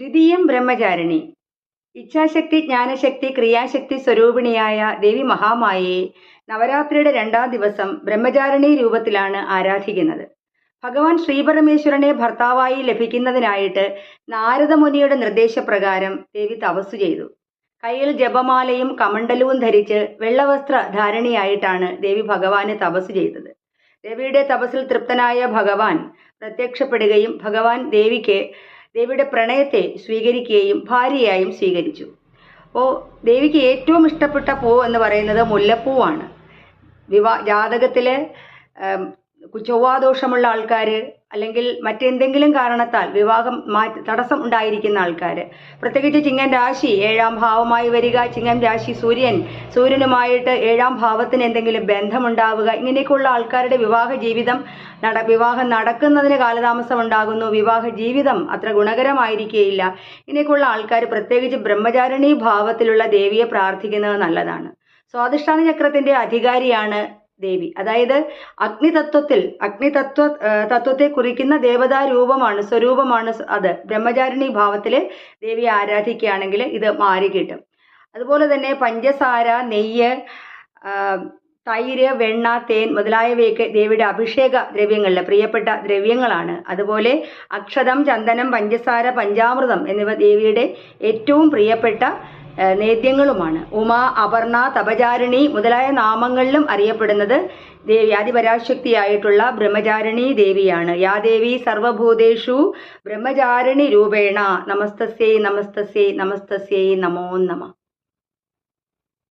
ദ്വിതീയം ബ്രഹ്മചാരിണി. ഇച്ഛാശക്തി ജ്ഞാനശക്തി ക്രിയാശക്തി സ്വരൂപിണിയായ ദേവി മഹാമായയെ നവരാത്രിയുടെ രണ്ടാം ദിവസം ബ്രഹ്മചാരിണി രൂപത്തിലാണ് ആരാധിക്കുന്നത്. ഭഗവാൻ ശ്രീപരമേശ്വരനെ ഭർത്താവായി ലഭിക്കുന്നതിനായിട്ട് നാരദമുനിയുടെ നിർദ്ദേശപ്രകാരം ദേവി തപസ്സു ചെയ്തു. കയ്യിൽ ജപമാലയും കമണ്ഡലവും ധരിച്ച് വെള്ളവസ്ത്ര ധാരണിയായിട്ടാണ് ദേവി ഭഗവാനെ തപസ് ചെയ്തത്. ദേവിയുടെ തപസ്സിൽ തൃപ്തനായ ഭഗവാൻ പ്രത്യക്ഷപ്പെടുകയും ഭഗവാൻ ദേവിക്ക് ദേവിയുടെ പ്രണയത്തെ സ്വീകരിക്കുകയും ഭാര്യയായും സ്വീകരിച്ചു. അപ്പോൾ ദേവിക്ക് ഏറ്റവും ഇഷ്ടപ്പെട്ട പൂ എന്ന് പറയുന്നത് മുല്ലപ്പൂവാണ്. വിവാ ജാതകത്തിൽ ചൊവ്വാദോഷമുള്ള ആൾക്കാർ അല്ലെങ്കിൽ മറ്റെന്തെങ്കിലും കാരണത്താൽ വിവാഹം മാറ്റി തടസ്സം ഉണ്ടായിരിക്കുന്ന ആൾക്കാർ പ്രത്യേകിച്ച് ചിങ്ങൻ രാശി ഏഴാം ഭാവമായി വരിക ചിങ്ങൻ രാശി സൂര്യൻ സൂര്യനുമായിട്ട് ഏഴാം ഭാവത്തിന് എന്തെങ്കിലും ബന്ധമുണ്ടാവുക ഇങ്ങനെയൊക്കെയുള്ള ആൾക്കാരുടെ വിവാഹ ജീവിതം നട വിവാഹം നടക്കുന്നതിന് കാലതാമസം ഉണ്ടാകുന്നു വിവാഹ ജീവിതം അത്ര ഗുണകരമായിരിക്കുകയില്ല ഇങ്ങനെയൊക്കെയുള്ള ആൾക്കാർ പ്രത്യേകിച്ച് ബ്രഹ്മചാരിണി ഭാവത്തിലുള്ള ദേവിയെ പ്രാർത്ഥിക്കുന്നത് നല്ലതാണ്. സ്വാധിഷ്ഠാന ചക്രത്തിന്റെ അധികാരിയാണ് ദേവി. അതായത് അഗ്നിതത്വത്തിൽ അഗ്നിതത്വ തത്വത്തെ കുറിക്കുന്ന ദേവതാ രൂപമാണ് സ്വരൂപമാണ് അത്. ബ്രഹ്മചാരിണി ഭാവത്തിൽ ദേവിയെ ആരാധിക്കുകയാണെങ്കിൽ ഇത് മാറി കിട്ടും. അതുപോലെ തന്നെ പഞ്ചസാര നെയ്യ് തൈര് വെണ്ണ തേൻ മുതലായവയൊക്കെ ദേവിയുടെ അഭിഷേക ദ്രവ്യങ്ങളിലെ പ്രിയപ്പെട്ട ദ്രവ്യങ്ങളാണ്. അതുപോലെ അക്ഷതം ചന്ദനം പഞ്ചസാര പഞ്ചാമൃതം എന്നിവ ദേവിയുടെ ഏറ്റവും പ്രിയപ്പെട്ട നേദ്യങ്ങളുമാണ്. ഉമ അപർണ തപചാരിണി മുതലായ നാമങ്ങളിലും അറിയപ്പെടുന്നത് ദേവി ആദിപരാശക്തിയായിട്ടുള്ള ബ്രഹ്മചാരിണി ദേവിയാണ്. യാ ദേവി സർവഭൂതേഷു ബ്രഹ്മചാരിണി രൂപേണ. നമസ്തസ്യൈ നമസ്തസ്യൈ നമസ്തസ്യൈ നമോ നമ.